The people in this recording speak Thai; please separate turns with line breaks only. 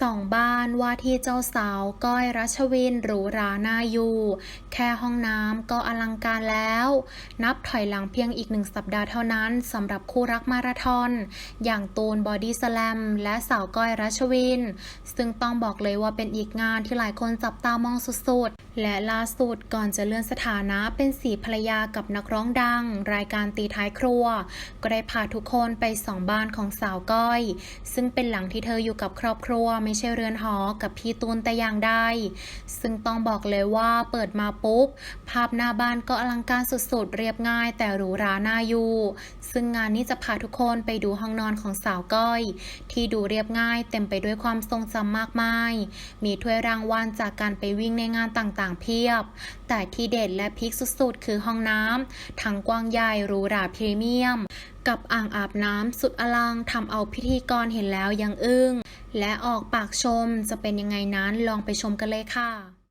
สองบ้านว่าที่เจ้าสาวก้อยรัชวินหรูหราน่าอยู่ แค่ห้องน้ำก็อลังการแล้ว นับถอยหลังเพียงอีกหนึ่งสัปดาห์เท่านั้นสำหรับคู่รักมาราธอน อย่างตูนบอดี้สแลมและสาวก้อยรัชวิน ซึ่งต้องบอกเลยว่าเป็นอีกงานที่หลายคนจับตามองสุดๆและล่าสุดก่อนจะเลื่อนสถานะเป็นสีภรรยากับนักร้องดัง รายการตีท้ายครัว ก็ได้พาทุกคนไปสองบ้านของสาวก้อย ซึ่งเป็นหลังที่เธออยู่กับครอบครัวไม่ใช่เรือนหอกับพี่ตูนแต่อย่างใดซึ่งต้องบอกเลยว่าเปิดมาปุ๊บ ภาพหน้าบ้านก็อลังการสุดๆ เรียบง่ายแต่หรูหราน่าอยู่ซึ่งงานนี้จะพาทุกคนไปดูห้องนอนของสาวก้อย ที่ดูเรียบง่ายเต็มไปด้วยความทรงจำมากมาย มีถ้วยรางวัลจากการไปวิ่งในงานต่างๆเพียบ แต่ที่เด็ดและพิคสุดๆ คือห้องน้ำทั้งกว้างใหญ่หรูราพรีเมียม กับอ่างอาบน้ำสุดอลังทำเอาพิธีกรเห็นแล้วยังอึ้ง และออกปากชมจะเป็นยังไงนั้นลองไปชมกันเลยค่ะ